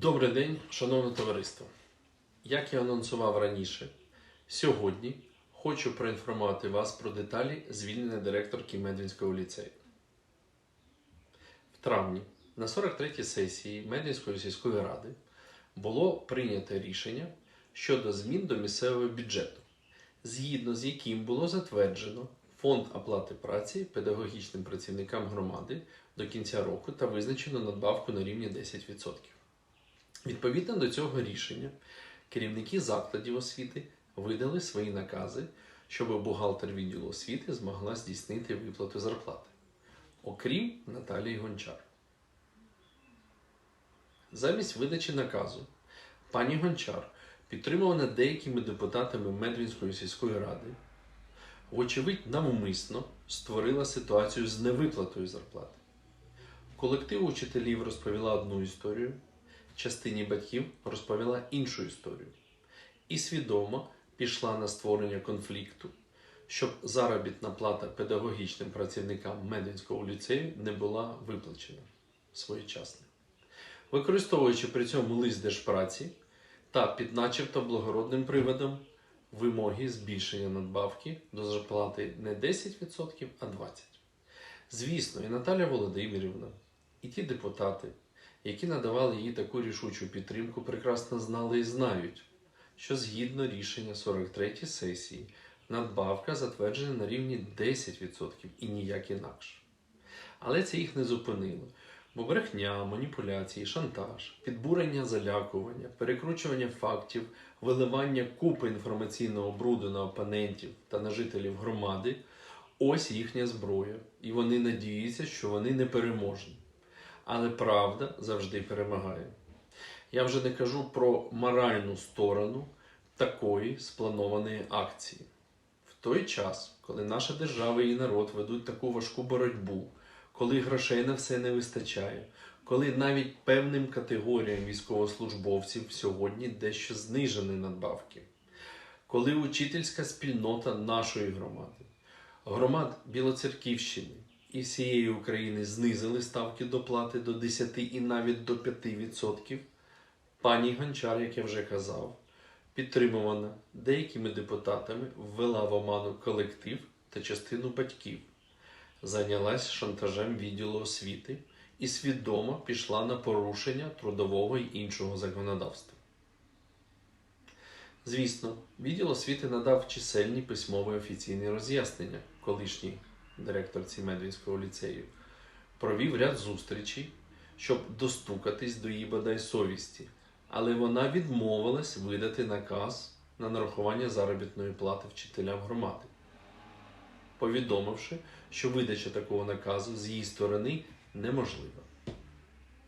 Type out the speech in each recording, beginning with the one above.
Добрий день, шановне товариство. Як я анонсував раніше, сьогодні хочу проінформувати вас про деталі звільнення директорки Медвінського ліцею. В травні на 43-й сесії Медвінської сільської ради було прийнято рішення щодо змін до місцевого бюджету, згідно з яким було затверджено фонд оплати праці педагогічним працівникам громади до кінця року та визначено надбавку на рівні 10%. Відповідно до цього рішення, керівники закладів освіти видали свої накази, щоб бухгалтер відділу освіти змогла здійснити виплату зарплати, окрім Наталії Гончар. Замість видачі наказу пані Гончар, підтримувана деякими депутатами Медвінської сільської ради, вочевидь навмисно створила ситуацію з невиплатою зарплати. Колектив учителів розповіла одну історію, частині батьків розповіла іншу історію і свідомо пішла на створення конфлікту, щоб заробітна плата педагогічним працівникам Мединського ліцею не була виплачена своєчасно. Використовуючи при цьому лист держпраці та під начебто благородним приводом вимоги збільшення надбавки до зарплати не 10%, а 20%. Звісно, і Наталя Володимирівна, і ті депутати, які надавали їй таку рішучу підтримку, прекрасно знали і знають, що згідно рішення 43-ї сесії надбавка затверджена на рівні 10% і ніяк інакше. Але це їх не зупинило. Бо брехня, маніпуляції, шантаж, підбурення залякування, перекручування фактів, виливання купи інформаційного бруду на опонентів та на жителів громади ось їхня зброя. І вони надіються, що вони не переможні. Але правда завжди перемагає. Я вже не кажу про моральну сторону такої спланованої акції. В той час, коли наша держава і народ ведуть таку важку боротьбу, коли грошей на все не вистачає, коли навіть певним категоріям військовослужбовців сьогодні дещо знижені надбавки, коли учительська спільнота нашої громади, громад Білоцерківщини і всієї України знизили ставки доплати до 10 і навіть до 5%, пані Гончар, як я вже казав, підтримувана деякими депутатами, ввела в оману колектив та частину батьків зайнялась шантажем відділу освіти і свідомо пішла на порушення трудового і іншого законодавства. Звісно, відділ освіти надав чисельні письмові офіційні роз'яснення колишній директорці Медвінського ліцею, провів ряд зустрічей, щоб достукатись до її бодай совісті, але вона відмовилась видати наказ на нарахування заробітної плати вчителям громади повідомивши, що видача такого наказу з її сторони неможлива.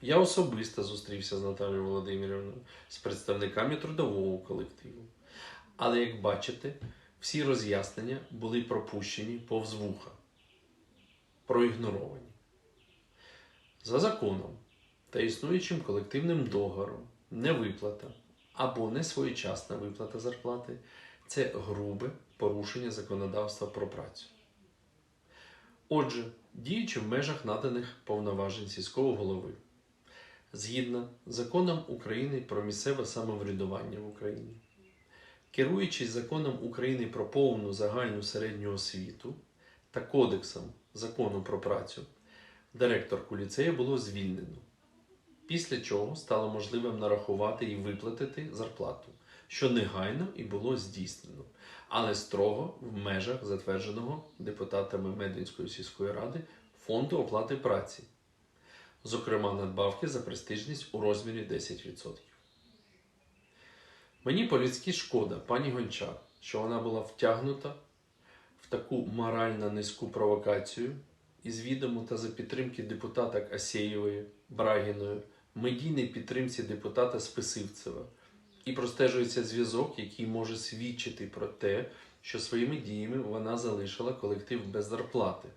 Я особисто зустрівся з Наталією Володимирівною, з представниками трудового колективу. Але, як бачите, всі роз'яснення були пропущені повз вуха, проігноровані. За законом та існуючим колективним договором невиплата або несвоєчасна виплата зарплати це грубе порушення законодавства про працю. Отже, діючи в межах наданих повноважень сільського голови, згідно з законом України про місцеве самоврядування в Україні, керуючись законом України про повну загальну середню освіту та Кодексом закону про працю, директорку ліцею було звільнено, після чого стало можливим нарахувати і виплатити зарплату, що негайно і було здійснено але строго в межах затвердженого депутатами Медвінської сільської ради фонду оплати праці, зокрема надбавки за престижність у розмірі 10%. Мені по-людськи шкода, пані Гончар, що вона була втягнута в таку морально низьку провокацію із відому та за підтримки депутата Асєєвої, Брагіної, медійній підтримці депутата Списивцева – і простежується зв'язок, який може свідчити про те, що своїми діями вона залишила колектив без зарплати,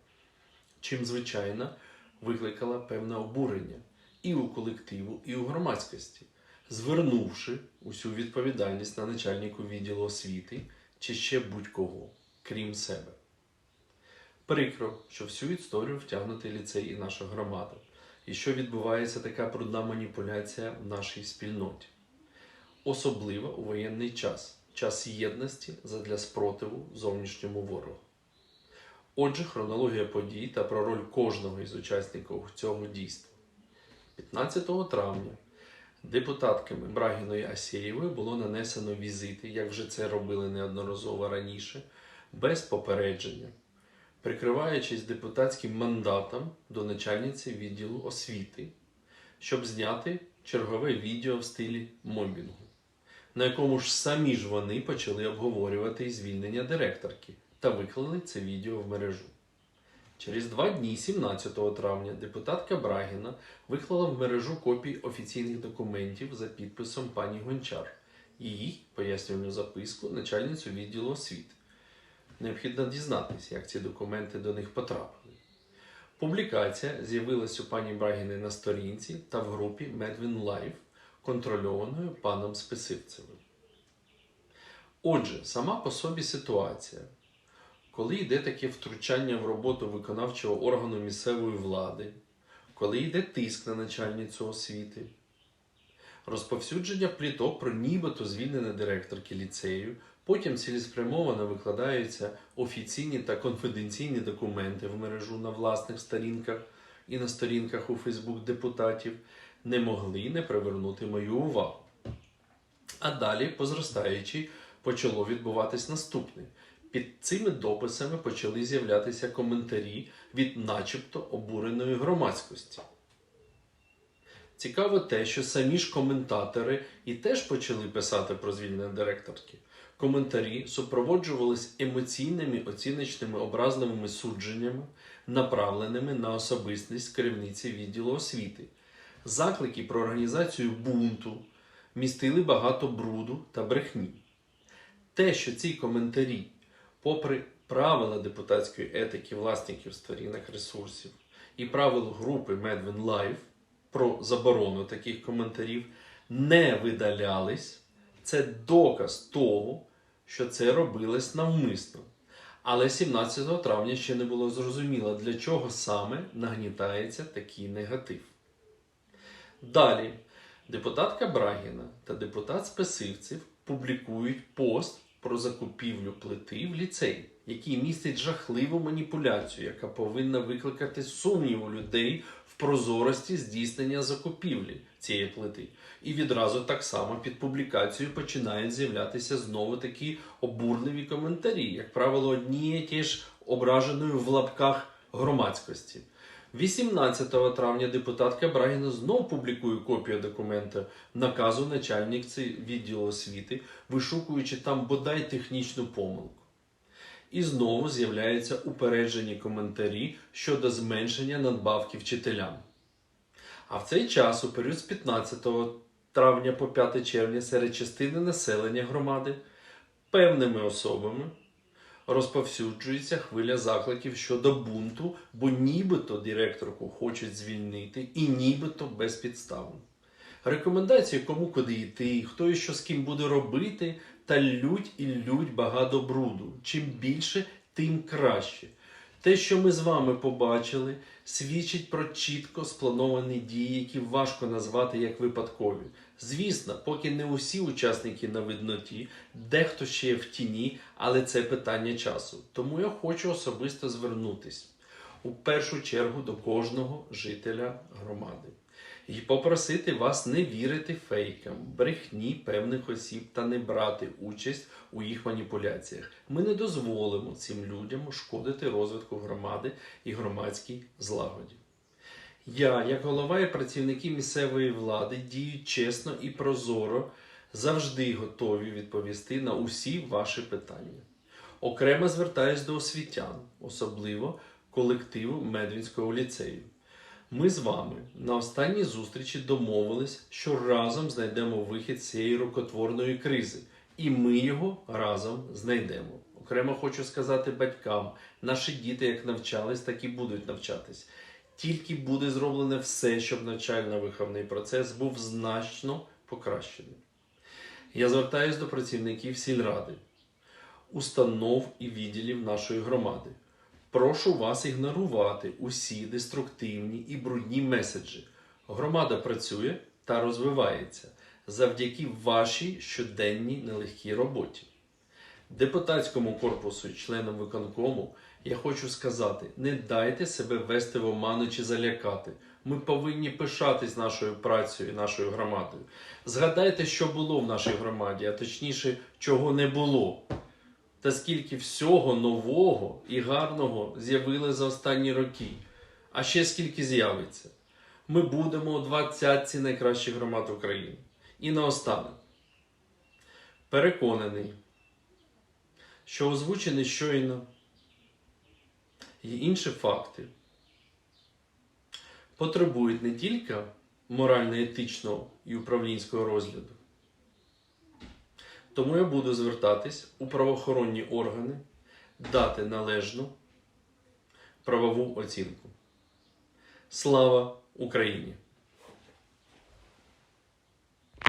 чим, звичайно, викликала певне обурення і у колективу, і у громадськості, звернувши усю відповідальність на начальнику відділу освіти чи ще будь-кого, крім себе. Прикро, що всю історію втягнутий ліцей і наша громада, і що відбувається така брудна маніпуляція в нашій спільноті. Особливо у воєнний час, час єдності задля спротиву зовнішньому ворогу. Отже, хронологія подій та про роль кожного із учасників цього дійства. 15 травня депутатками Брагіною Асєєвою було нанесено візити, як вже це робили неодноразово раніше, без попередження, прикриваючись депутатським мандатом до начальниці відділу освіти, щоб зняти чергове відео в стилі мобінгу, на якому ж самі ж вони почали обговорювати звільнення директорки та виклали це відео в мережу. Через два дні, 17 травня, депутатка Брагіна виклала в мережу копії офіційних документів за підписом пані Гончар, її пояснювальну записку начальницю відділу освіти. Необхідно дізнатися, як ці документи до них потрапили. Публікація з'явилась у пані Брагіни на сторінці та в групі Медвін Live, контрольованою паном Списивцевим. Отже, сама по собі ситуація. Коли йде таке втручання в роботу виконавчого органу місцевої влади, коли йде тиск на начальницю освіти, розповсюдження пліток про нібито звільнення директорки ліцею, потім цілеспрямовано викладаються офіційні та конфіденційні документи в мережу на власних сторінках і на сторінках у Фейсбук депутатів, не могли не привернути мою увагу. А далі, по зростаючій, почало відбуватись наступне. Під цими дописами почали з'являтися коментарі від начебто обуреної громадськості. Цікаво те, що самі ж коментатори і теж почали писати про звільнення директорки. Коментарі супроводжувались емоційними оціночними образливими судженнями, направленими на особистість керівниці відділу освіти. Заклики про організацію бунту містили багато бруду та брехні. Те, що ці коментарі попри правила депутатської етики власників сторінок ресурсів і правил групи Medvin Live про заборону таких коментарів не видалялись, це доказ того, що це робилось навмисно. Але 17 травня ще не було зрозуміло, для чого саме нагнітається такий негатив. Далі депутатка Брагіна та депутат Спесивців публікують пост про закупівлю плити в ліцей, який містить жахливу маніпуляцію, яка повинна викликати сумнів у людей в прозорості здійснення закупівлі цієї плити. І відразу так само під публікацією починають з'являтися знову такі обурливі коментарі, як правило, однієї ті ж ображеної в лапках громадськості. 18 травня депутатка Брагіна знов публікує копію документа наказу начальниці відділу освіти, вишукуючи там бодай технічну помилку. І знову з'являються упереджені коментарі щодо зменшення надбавки вчителям. А в цей час, у період з 15 травня по 5 червня, серед частини населення громади певними особами розповсюджується хвиля закликів щодо бунту, бо нібито директорку хочуть звільнити і нібито безпідставно. Рекомендації, кому куди йти, хто і що з ким буде робити, та лють і лють багато бруду. Чим більше, тим краще. Те, що ми з вами побачили, свідчить про чітко сплановані дії, які важко назвати як випадкові. Звісно, поки не усі учасники на видноті, дехто ще є в тіні, але це питання часу. Тому я хочу особисто звернутись у першу чергу до кожного жителя громади і попросити вас не вірити фейкам, брехні певних осіб та не брати участь у їх маніпуляціях. Ми не дозволимо цим людям шкодити розвитку громади і громадській злагоді. Я, як голова і працівники місцевої влади, дію чесно і прозоро, завжди готові відповісти на усі ваші питання. Окремо звертаюсь до освітян, особливо колективу Медвінського ліцею. Ми з вами на останній зустрічі домовились, що разом знайдемо вихід цієї рукотворної кризи, і ми його разом знайдемо. Окремо хочу сказати батькам: наші діти як навчались, так і будуть навчатись. Тільки буде зроблене все, щоб навчально-виховний процес був значно покращений. Я звертаюся до працівників сільради, установ і відділів нашої громади. Прошу вас ігнорувати усі деструктивні і брудні меседжі. Громада працює та розвивається завдяки вашій щоденній нелегкій роботі. Депутатському корпусу і членам виконкому я хочу сказати: не дайте себе вести в оману чи залякати. Ми повинні пишатись нашою працею і нашою громадою. Згадайте, що було в нашій громаді, а точніше, чого не було. Та скільки всього нового і гарного з'явили за останні роки, а ще скільки з'явиться. Ми будемо у двадцятці найкращих громад України. І наостанок. Переконаний, що озвучені щойно і інші факти потребують не тільки морально-етичного і управлінського розгляду. Тому я буду звертатись у правоохоронні органи дати належну правову оцінку. Слава Україні!